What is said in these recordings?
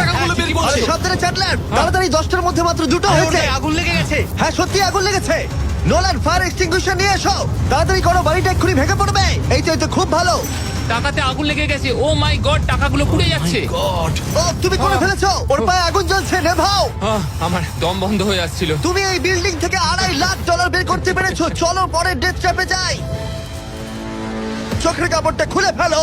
টাকাগুলো সাবধানে চ্যাটলার তাড়াতাড়ি দশটার মধ্যে মাত্র দুটো হয়েছে। আগুন লেগে গেছে। হ্যাঁ সত্যি আগুন লেগেছে। নোলান ফায়ার এক্সটিংগুইশার নিয়ে এসো। তাড়াতাড়ি করো বাড়িটা এক্ষুনি ভেঙে পড়বে। এই তো এই তো খুব ভালো। টাকাতে আগুন লেগে গেছে। ও মাই গড টাকাগুলো পুড়ে যাচ্ছে। গড ও তুমি করে ফেলেছো। ওর পায়ে আগুন জ্বলছে নেভাও। আমার দম বন্ধ হয়ে আসছিল। তুমি এই বিল্ডিং থেকে আড়াই লাখ ডলার বের করতে পেরেছ। চলো পরের ডেথ ট্র্যাপে যাই। চোখের কাপড়টা খুলে ফেলো।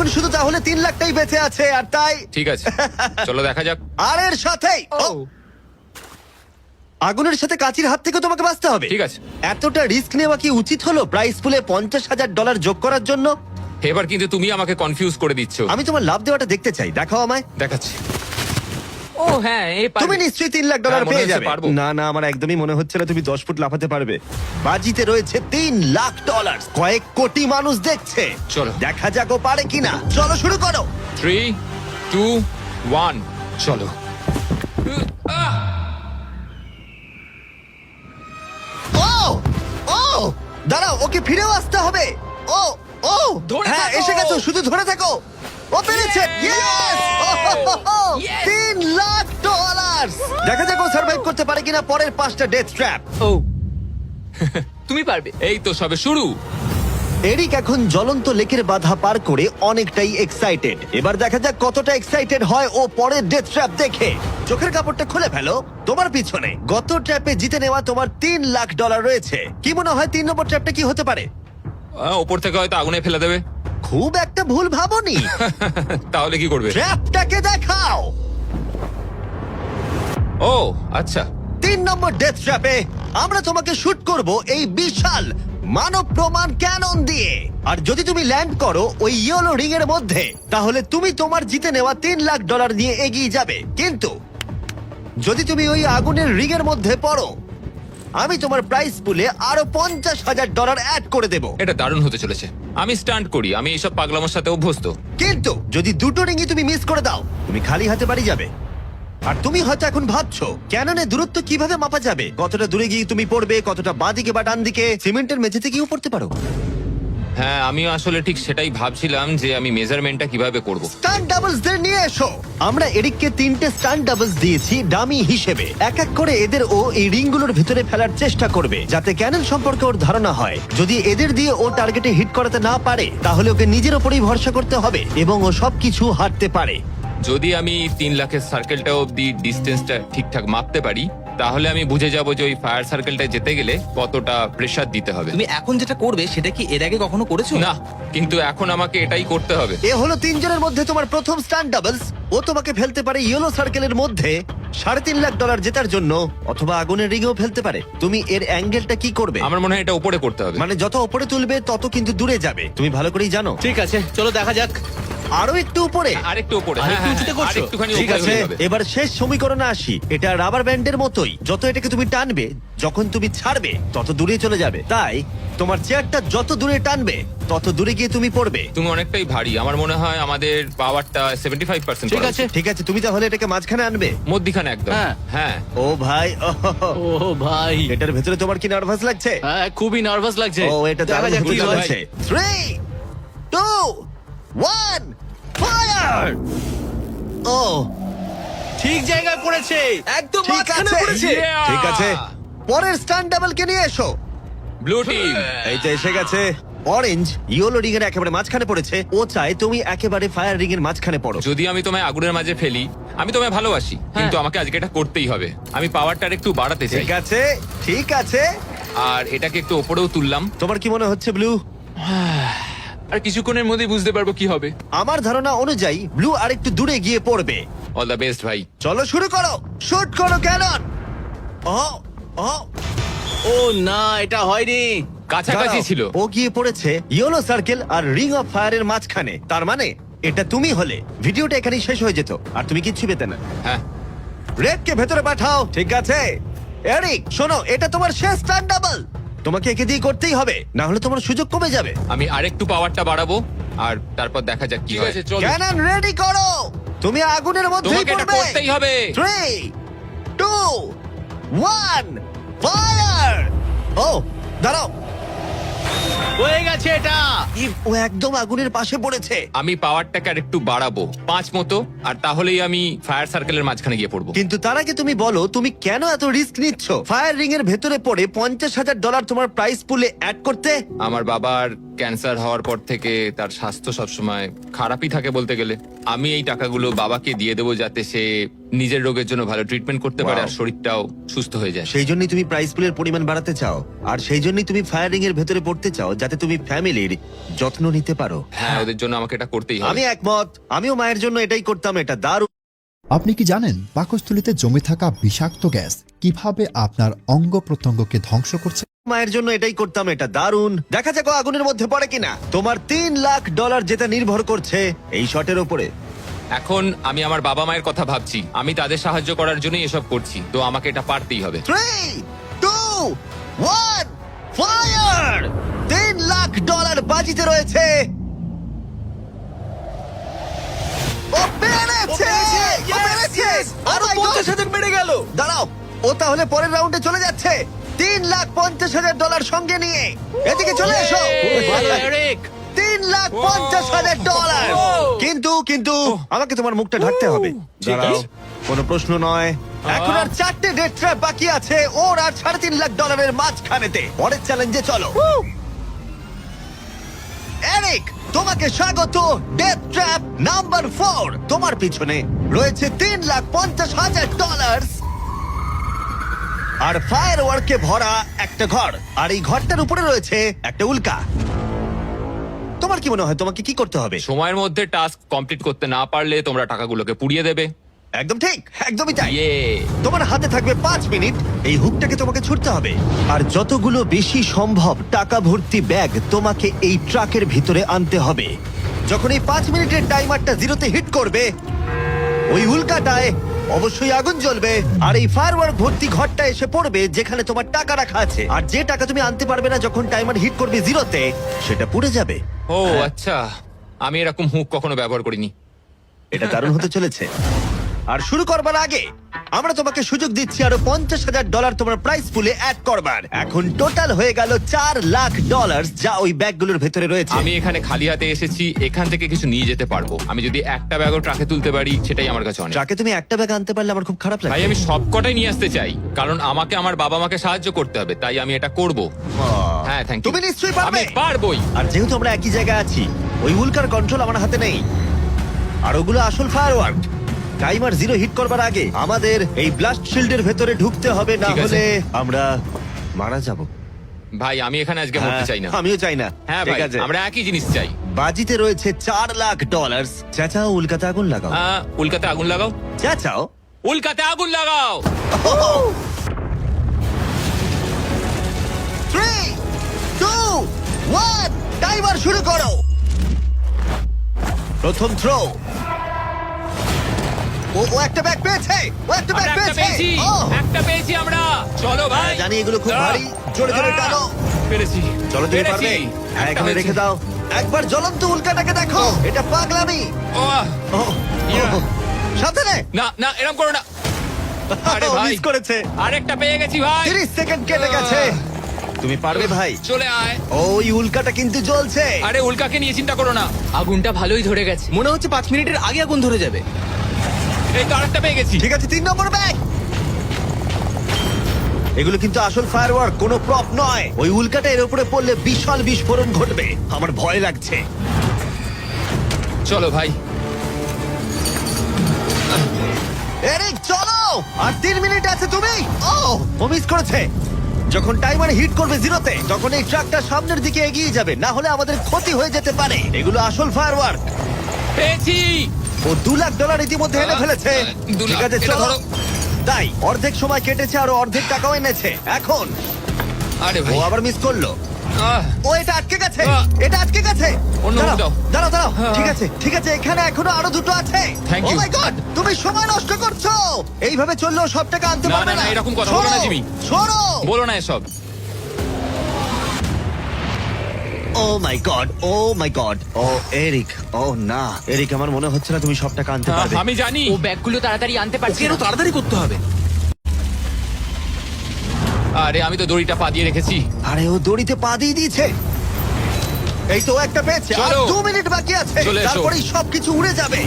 এখন শুধু তাহলে তিন লাখটাই বেঁচে আছে আর তাই ঠিক আছে। চলো দেখা যাক। আর এর সাথেই ও, আগুনের সাথে কাচির হাত থেকে তোমাকে বাঁচতে হবে। ঠিক আছে। এতটা রিস্ক নেওয়া কি উচিত হলো প্রাইস পুলে পঞ্চাশ হাজার ডলার যোগ করার জন্য? এবার কিন্তু তুমি আমাকে কনফিউজ করে দিচ্ছ। আমি তোমার লাভ দেওয়াটা দেখতে চাই। দেখাও আমায়। দেখাচ্ছি। ও হ্যাঁ এই তুমি নিশ্চয়ই তিন লাখ ডলার হ্যাঁ, মনে পেয়ে হচ্ছে যাবে। পারব। না না আমার একদমই মনে হচ্ছে না তুমি দশ ফুট লাফাতে পারবে। বাজিতে রয়েছে তিন লাখ ডলার কয়েক কোটি মানুষ দেখছে। চলো। দেখা যাক ও পারে কিনা। চলো শুরু করো। থ্রি টু ওয়ান চলো। ও ও দাঁড়াও ওকে ফিরেও আসতে হবে। ও ও। ধরে হ্যাঁ থাকো। এসে গেছো শুধু ধরে থাকো। ও পেরেছে! Yes! Yes! তিন লাখ ডলার দেখা যাক ও সার্ভাইভ করতে পারে কিনা পরের পাঁচটা ডেথ ট্র্যাপ ও। তুমি পারবে। এই তো সবে শুরু। এরিক এখন জ্বলন্ত লেকের বাধা পার করে অনেকটাই এক্সাইটেড এবার দেখা যাক কতটা এক্সাইটেড হয় ও পরের ডেথ ট্র্যাপ দেখে। চোখের কাপড়টা খুলে ফেলো তোমার পিছনে। গত ট্র্যাপে জিতে নেওয়া তোমার তিন লাখ ডলার রয়েছে। কি মনে হয় তিন নম্বর ট্র্যাপটা কি হতে পারে? আহ, ওপর থেকে হয়তো আগুনে ফেলে দেবে। খুব একটা ভুল ভাবনি। তাহলে কি করবে? ট্র্যাপটাকে দেখাও। ও আচ্ছা। তিন নম্বর ডেথ ট্র্যাপে আমরা তোমাকে শুট করব এই বিশাল মানব প্রমাণ ক্যানন দিয়ে। আর যদি তুমি ল্যান্ড করো ওই ইয়েলো রিং এর মধ্যে তাহলে তুমি তোমার জিতে নেওয়া তিন লাখ ডলার নিয়ে এগিয়ে যাবে। কিন্তু যদি তুমি ওই আগুনের রিং এর মধ্যে পড়ো আমি তোমার প্রাইস পুলে আরও পঞ্চাশ হাজার ডলার অ্যাড করে দেব। এটা দারুণ হতে চলেছে। আমি স্টান্ট করি আমি এইসব পাগলামোর সাথে অভ্যস্ত। কিন্তু যদি দুটো রিংই তুমি মিস করে দাও তুমি খালি হাতে বাড়ি যাবে। আর তুমি হয়তো এখন ভাবছ ক্যাননে দূরত্ব কীভাবে মাপা যাবে? কতটা দূরে গিয়ে তুমি পড়বে কতটা বাঁদিকে বা ডান দিকে সিমেন্টের মেঝেতে গিয়েও পড়তে পারো। হ্যাঁ আমিও আসলে ঠিক সেটাই ভাবছিলাম যে আমি মেজারমেন্টটা কীভাবে করব। স্টান ডাবলস দের নিয়ে এসো। আমরা এরিককে তিনটে স্টান ডাবলস দিয়েছি ডামি হিসেবে। এক এক করে এদের ও এই রিংগুলোর ভিতরে ফেলার চেষ্টা করবে যাতে ক্যানন সম্পর্কে ওর ধারণা হয়। যদি এদের দিয়ে ও টার্গেটে হিট করাতে না পারে তাহলে ওকে নিজের ওপরেই ভরসা করতে হবে এবং ও সবকিছু হারতে পারে। যদি আমি তিন লাখের সার্কেলটা অব্দি ডিস্টেন্সটা ঠিকঠাক মাপতে পারি তাহলে আমি বুঝে যাব যে ওই ফায়ার সার্কেলটা যেতে গেলে কতটা প্রেশার দিতে হবে। তুমি এখন যেটা করবে সেটা কি এর আগে কখনো করেছ? না কিন্তু এখন আমাকে এটাই করতে হবে। এ হলো তিনজনের মধ্যে তোমার প্রথম স্টান ডাবলস ও তোমাকে ফেলতে পারে ইয়েলো সার্কেলের মধ্যে সাড়ে তিন লাখ ডলার জেতার জন্য অথবা আগুনের রিঙেও ফেলতে পারে। তুমি এর অ্যাঙ্গেলটা কি করবে? আমার মনে হয় এটা উপরে করতে হবে। মানে যত উপরে তুলবে তত কিন্তু দূরে যাবে। তুমি ভালো করেই জানো। ঠিক আছে চলো দেখা যাক। আরও একটু উপরে। আরেকটু উপরে। আরেকটু হ্যাঁ হ্যাঁ উঁচুতে করছ? আরেকটুখানি ঠিক উপরে আছে হয়ে যাবে। এবার শেষ সমীকরণে আসি। এটা রাবার ব্যান্ডের মতোই। যত এটাকে তুমি টানবে যখন তুমি ছাড়বে তত দূরে চলে যাবে। তাই তোমার চেয়ারটা যত দূরে টানবে তত দূরে গিয়ে তুমি পড়বে। তুমি অনেকটাই ভারী। আমার মনে হয় আমাদের পাওয়ারটা সেভেন্টি ফাইভ পার্সেন্ট ঠিক আছে ঠিক আছে তুমি তাহলে এটাকে মাঝখানে আনবে। মধ্যিখানে একদম। হ্যাঁ। হ্যাঁ। ও ভাই ওহ, ও ভাই। এটার ভেতরে তোমার কি নার্ভাস লাগছে? হ্যাঁ খুবই নার্ভাস লাগছে। ও এটা দেখা দারুণ যাক হতে কি হয়। চলেছে থ্রি টু ওয়ান ফায়ার ও ঠিক জায়গায় পড়েছে। একদম ঠিক মাঝখানে আছে। পড়েছে। Yeah! ঠিক আছে। পরের স্টান ডাবল কে নিয়ে এসো। ব্লু টিম এই তো এসে গেছে। অরেঞ্জ ইয়েলো রিং এর একেবারে মাঝখানে পড়েছে। ও চায় তুমি একেবারে ফায়ার রিং এর মাঝখানে পড়ো। যদি আমি তোমায় আগুনের মাঝে ফেলি আমি তোমায় ভালোবাসি। কিন্তু আমাকে আজকে এটা করতেই হবে। আমি পাওয়ারটা একটু বাড়াতে চাই। ঠিক আছে। ঠিক আছে। আর এটাকে একটু ওপরেও তুললাম। তোমার কি মনে হচ্ছে ব্লু আর কিছুক্ষণের মধ্যে বুঝতে পারব কি হবে। আমার ধারণা অনুযায়ী ব্লু আরেকটু দূরে গিয়ে পড়বে। অল দ্য বেস্ট ভাই। চলো শুরু করো। শুট করো ক্যানন ও ও ও না এটা হয়নি। কাছাকাছি দাঁড়াও, ছিল। ও গিয়ে পড়েছে ইয়েলো সার্কেল আর রিং অফ ফায়ারের মাঝখানে। তার মানে এটা তুমি হলে। ভিডিওটা এখানেই শেষ হয়ে যেত আর তুমি কিচ্ছু পেতে না। হ্যাঁ। রেড কে ভেতরে পাঠাও ঠিক আছে? এরিক শোনো এটা তোমার শেষ টার্ন ডাবল তোমাকে একে দিয়ে করতেই হবে না হলে তোমার সুযোগ কমে যাবে। আমি আরেকটু পাওয়ারটা বাড়াবো আর তারপর দেখা যাক কি হয়। ক্যানন রেডি করো! তুমি আগুনের মধ্যে তোমাকে এটা করতেই হবে। থ্রি টু ওয়ান ফায়ার ও দাঁড়াও। হয়ে গেছে এটা। ও একদম আগুনের পাশে পড়েছে। আমি পাওয়ারটাকে আর একটু বাড়াবো পাঁচ মতো আর তাহলেই আমি ফায়ার সার্কেলের মাঝখানে গিয়ে পড়ব। কিন্তু তার আগে তুমি বলো তুমি কেন এত রিস্ক নিচ্ছ? ফায়ার রিং এর ভেতরে পড়ে পঞ্চাশ হাজার ডলার তোমার প্রাইস পুলে অ্যাড করতে? আমার বাবার ক্যান্সার হওয়ার পর থেকে তার স্বাস্থ্য সবসময় খারাপই থাকে বলতে গেলে। আমি এই টাকাগুলো বাবাকে দিয়ে দেবো যাতে সে নিজের রোগের জন্য ভালো ট্রিটমেন্ট করতে পারে আর শরীরটাও সুস্থ হয়ে যায়। সেই জন্যই তুমি প্রাইস পুলের পরিমাণ বাড়াতে চাও। আর সেই জন্যই তুমি ফায়ারিং এর ভেতরে পড়তে চাও যাতে তুমি ফ্যামিলির যত্ন নিতে পারো। হ্যাঁ ওদের জন্য আমাকে এটা করতেই হবে। আমি একমত। আমিও মায়ের জন্য এটাই করতাম এটা দারুণ। আপনি কি জানেন পাকস্থলিতে জমে থাকা বিষাক্ত গ্যাস কীভাবে আপনার অঙ্গ প্রত্যঙ্গকে ধ্বংস করছে? মায়ের জন্য এটাই করতাম এটা দারুণ। দেখা যাক ও আগুনের মধ্যে পড়ে কিনা। তোমার তিন লাখ ডলার যেটা নির্ভর করছে এই শটের উপরে। এখন আমি আমার বাবা মায়ের কথা ভাবছি। আমি তাদের সাহায্য করার জন্যই এসব করছি। তো আমাকে এটা পারতেই হবে। থ্রি টু ওয়ান ফায়ার তিন লাখ ডলার বাজিতে রয়েছে। ও পেরেছে! ও পেরেছে! আরও Oh God! পঞ্চাশ হাজার বেড়ে গেল। দাঁড়াও ও তাহলে পরের রাউন্ডে চলে যাচ্ছে। তিন লাখ পঞ্চাশ হাজার ডলার সঙ্গে নিয়ে। এদিকে চলে এসো। তিন লাখ পঞ্চাশ হাজার ডলার। কিন্তু কিন্তু আমাকে তোমার মুখটা ঢাকতে হবে। দাঁড়াও কোনো প্রশ্ন নয়। এখন আর চারটে ডেট ট্র্যাপ বাকি আছে। ওর আর সাড়ে তিন লাখ ডলারের মাঝখানেতে। পরের চ্যালেঞ্জে চলো। এরিক তোমাকে স্বাগত। ডেথ ট্র্যাপ নাম্বার ফোর তোমার পিছনে রয়েছে তিন লাখ পঞ্চাশ হাজার ডলার আর ফায়ার ওয়ার্কে ভরা একটা ঘর। আর এই ঘরটার উপরে রয়েছে একটা উল্কা। তোমার কি মনে হয় তোমাকে কি করতে হবে? সময়ের মধ্যে টাস্ক কমপ্লিট করতে না পারলে তোমরা টাকাগুলোকে পুড়িয়ে দেবে। একদম ঠিক একদমই তাই। ইয়ে। তোমার হাতে থাকবে পাঁচ মিনিট এই হুকটাকে তোমাকে ছুটতে হবে। আর যতগুলো বেশি সম্ভব টাকা ভর্তি ব্যাগ তোমাকে এই ট্রাকের ভিতরে আনতে হবে। যখন এই পাঁচ মিনিটের টাইমারটা জিরোতে হিট করবে ওই উল্কাটায় অবশ্যই আগুন জ্বলবে। আর এই ফায়ারওয়ার্ক ভর্তি ঘরটা এসে পড়বে যেখানে তোমার টাকা রাখা আছে। আর যে টাকা তুমি আনতে পারবে না যখন টাইমার হিট করবে জিরোতে সেটা পুড়ে যাবে। ও আচ্ছা। আমি এরকম হুক কখনো ব্যবহার করিনি। এটা দারুণ হতে চলেছে। আর শুরু করবার আগে আমরা তোমাকে সুযোগ দিচ্ছি আরও পঞ্চাশ হাজার ডলার তোমার প্রাইস পুলে অ্যাড করবার। এখন টোটাল হয়ে গেল চার লাখ ডলার যা ওই ব্যাগগুলোর ভেতরে রয়েছে। আমি এখানে খালি হাতে এসেছি এখান থেকে কিছু নিয়ে যেতে পারব। আমি যদি একটা ব্যাগও ট্রাকে তুলতে পারি সেটাই আমার কাছে অনেক। যাকে তুমি একটা ব্যাগ আনতে পারলে আমার খুব খারাপ ভাই লাগে আমি সব কটাই নিয়ে আসতে চাই কারণ আমাকে আমার বাবা মাকে সাহায্য করতে হবে তাই আমি এটা করব। হ্যাঁ থ্যাংক ইউ তুমি নিশ্চয়ই পারবে। আমি পারবোই। আর যেহেতু আমরা একই জায়গায় আছি ওই উল্কার কন্ট্রোল আমার হাতে নেই। আর ওগুলো আসল ফায়ারওয়ার্ক টাইমার জিরো হিট করবার আগে আমাদের এই ব্লাস্ট শিল্ডের ভেতরে ঢুকতে হবে না ঠিক আছে। হলে আমরা মারা যাব। ভাই আমি এখানে আজকে মরতে চাই না। আমিও চাই না। হ্যাঁ ঠিক আছে। আমরা একই জিনিস চাই। বাজিতে রয়েছে চার লাখ ডলার চাচাও উল্কাতে আগুন লাগাও। আহ, উল্কাতে আগুন লাগাও? চাচাও? উল্কাতে আগুন লাগাও! থ্রি টু ওয়ান টাইমার শুরু করো। প্রথম থ্রো ও ও একটা ব্যাগ পেয়েছে! ও একটা ব্যাগ আমরা একটা পেয়েছে! পেয়েছি! ও! একটা পেয়েছি আমরা! চলো ভাই! জানি এগুলো খুব ভারী। জোরে জোরে টানো। পেরেছি! চলো তুমি পেরেছি। পারবে? হ্যাঁ একটা এখানে হয়েছে। রেখে দাও। একবার জ্বলন্ত উল্কাটাকে দেখো! এটা পাগলামি! ও, ও। ও, সাবধানে না! না এরকম করো না! আরে ও, ভাই! মিস করেছে! আরেকটা পেয়ে গেছি ভাই! 30 সেকেন্ড কেটে গেছে! তুমি পারবে ভাই! চলে আয়! ওই উল্কাটা কিন্তু জ্বলছে! আরে উল্কাকে নিয়ে চিন্তা করো না! আগুনটা ভালোই ধরে গেছে! মনে হচ্ছে পাঁচ মিনিটের আগে আগুন ধরে যাবে! এই তো আরেকটা পেয়ে গেছি। ঠিক আছে তিন নম্বর ব্যাগ। এগুলো কিন্তু আসল ফায়ারওয়ার্ক কোনো প্রপ নয়। ওই উল্কাটা এর উপরে পড়লে বিশাল বিস্ফোরণ ঘটবে। আমার ভয় লাগছে। চলো ভাই। এরিক চলো! আর তিন মিনিট আছে তুমি? ও ও মিস করেছে। যখন টাইমার হিট করবে জিরোতে তখন এই ট্রাকটা সামনের দিকে এগিয়ে যাবে। না হলে আমাদের ক্ষতি হয়ে যেতে পারে। এগুলো আসল ফায়ারওয়ার্ক পেয়েছি! ও দু লাখ ডলার ইতিমধ্যে এনে ফেলেছে। দু ঠিক লাখ, আছে এটা চলো। ধরো। তাই অর্ধেক সময় কেটেছে আর অর্ধেক টাকাও এনেছে। এখন আরে ও ভাই আবার মিস করল। আহ, ও এটা আটকে গেছে। আহ। এটা আটকে গেছে। অন্য দাঁড়াও, দাও। দাঁড়াও দাঁড়াও। আহ। ঠিক আছে ঠিক আছে এখানে এখনও আরও দুটো আছে। Thank ও you. মাই গড তুমি সময় নষ্ট করছ। এইভাবে চললেও সব টাকা আনতে না, পারবে না, না না, এরকম কথা বলো না, জিমি। সরো। বলো না এসব। ও my god oh my god oh Eric ও না। এরিক আমার মনে হচ্ছে না তুমি সব টাকা আনতে পারবে। আমি জানি। ও ব্যাগগুলো তাড়াতাড়ি আনতে পারছি ওকে তাড়াতাড়ি করতে হবে। আরে আমি তো দড়িটা পা দিয়ে রেখেছি। আরে ও দড়িতে পা দিয়ে দিয়েছে। এই তো ও একটা পেয়েছে আর চলো। দু মিনিট বাকি আছে। চলে এসো। তারপরেই সবকিছু উড়ে যাবে।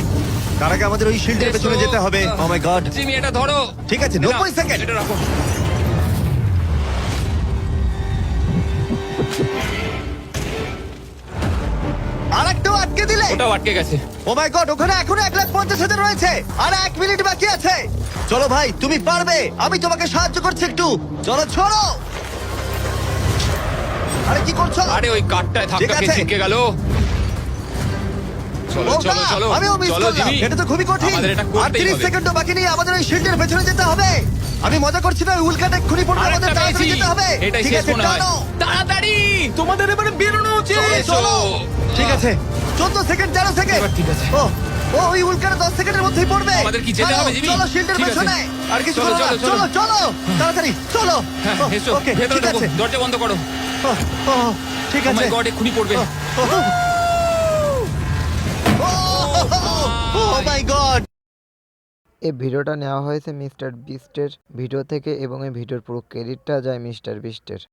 তার আগে আমাদের ওই শিল্ডের এসো। পেছনে যেতে হবে। ও মাই গড জিমি এটা ধরো। ঠিক আছে, এটা- 90 সেকেন্ড। এটা রাখো। আটকে দিলে? ওটাও আটকে গেছে। ও মাই গড ওখানে এখনও এক লাখ পঞ্চাশ হাজার রয়েছে। আর এক মিনিট বাকি আছে। চলো ভাই তুমি পারবে। আমি তোমাকে সাহায্য করছি একটু। চলো চলো। আরে কি করছ? আরে ওই কাঠটায় ধাক্কা ঠিক খেয়ে ছিটকে গেল। চলো চলো চলো। আমিও মিস করলাম। এটা তো খুবই কঠিন। আর 30 হবে। বাকি নেই আমাদের ওই শিল্ডের পেছনে যেতে হবে। আমি মজা করছি না উল্কাটা পড়বে আমাদের তাড়াতাড়ি যেতে হবে। এটাই ঠিক শেষ আছে মনে হয়। তাড়াতাড়ি! তোমাদের এবারে বেরোনো উচিত! চলো। ঠিক আছে। 14 সেকেন্ড 13 সেকেন্ড। এবার ঠিক আছে। ও ও ওই উল্কাটা 10 সেকেন্ডের মধ্যেই পড়বে। আমাদের কি যেতে চলো, হবে, জিমি? চলো শিল্ডের ঠিক আছে। পেছনে। আর কিছু চলো, করো না। চলো, চলো। চলো। চলো তাড়াতাড়ি চলো। হ্যাঁ ও, এসো ওকে ভেতরে ঠিক ঢোকো আছে। দরজা বন্ধ করো। ও, ও, ঠিক ও আছে। মাই গড এক্ষুনি পড়বে। ও মাই গড এই ভিডিওটা নেওয়া হয়েছে মিস্টার বিস্টের ভিডিও থেকে এবং এই ভিডিওর পুরো ক্রেডিটটা যায় মিস্টার বিস্টের।